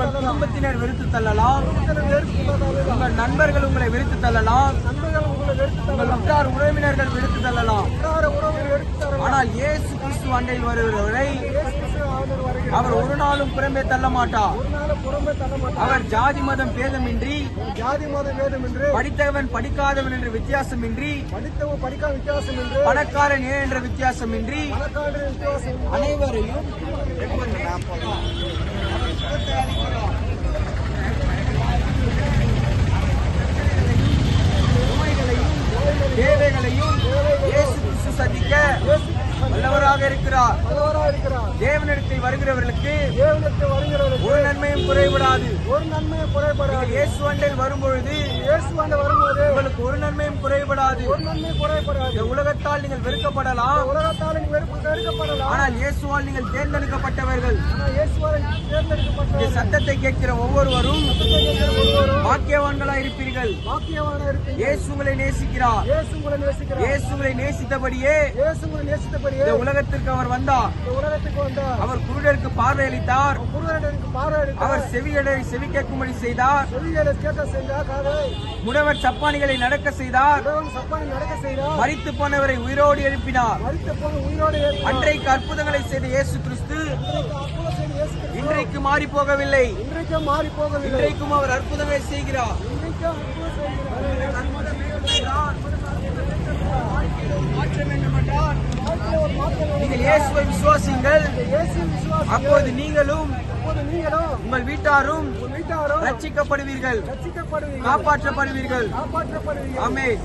உங்கள் குடும்பத்தினர் வெறுத்து தள்ளலாம். உங்கள் நண்பர்கள் உங்களை வெறுத்து தள்ளலாம். உங்கள் உற்றார் உறவினர்கள் வெறுத்து தள்ளலாம். ஆனால் இயேசு கிறிஸ்து அண்டையில் வருகிறவரை அவர் ஒரு நாளும் புறம்பே தள்ள மாட்டார். அவர் ஜாதி மதம் பேதமின்றி ஜாதி மதம் பேதமின்றி படித்தவன் படிக்காதவன் என்ற வித்தியாசமின்றி படித்தவன் படிக்காத வித்தியாசம் என்று பணக்காரன் ஏன் என்ற வித்தியாசமின்றி அனைவரையும் நோய்களையும் தேவைகளையும் இயேசு கிறிஸ்து சந்திக்க வல்லவராக இருக்கிறார். தேவனிடத்தில் வருகிறவர்களுக்கு ஒரு நன்மையும் குறைவிடாது ஒரு நன்மையை குறைபடாது. இயேசு அண்டையில் வரும்பொழுது இயேசு ஆண்டு வரும்போது உங்களுக்கு ஒரு நன்மையும் குறைவிடாது ஒரு நன்மை குறைபடாது. இந்த உலகத்தால் நீங்கள் வெறுக்கப்படலாம். உலகத்தால் நீ வெறுப்பு வெறுக்கப்படலாம். ஆனால் இயேசுவால் நீங்கள் தேர்ந்தெடுக்கப்பட்டவர்கள். ஆனால் இயேசுவால் தேர்ந்தெடுக்கப்பட்ட இந்த சத்தத்தை கேட்கிற ஒவ்வொருவரும் பாக்கியவான்களா இருப்பீர்கள். இயேசு உங்களை நேசிக்கிறார். இயேசு உங்களை நேசித்தபடியே இந்த உலகத்திற்கு அவர் வந்தார். அவர் குருடருக்கு பார்வையளித்தார். அவர் செவியடை செவி கேட்கும்படி செய்தார். செவிகளை முடவர் சப்பானிகளை நடக்க செய்தார். மரித்து போனவரை உயிரோடு எழுப்பினார். மறித்த அன்றைக்கு அற்புதங்களை செய்த இயேசு கிறிஸ்து அற்புதம் செய்த இயேசு கிறிஸ்து இன்றைக்கு மாறி போகவில்லை இன்றைக்கும் மாறி போகவில்லை இன்றைக்கும் அவர் அற்புதம் செய்கிறார். நீங்கள் இயேசுவை விசுவாசிங்கள் அப்போது நீங்களும் உங்கள் வீட்டாரும் ரட்சிக்கப்படுவீர்கள். ரட்சிக்கப்படுவீர்கள். காப்பாற்றப்படுவீர்கள். காப்பாற்றப்படுவீர்கள். ஆமென்.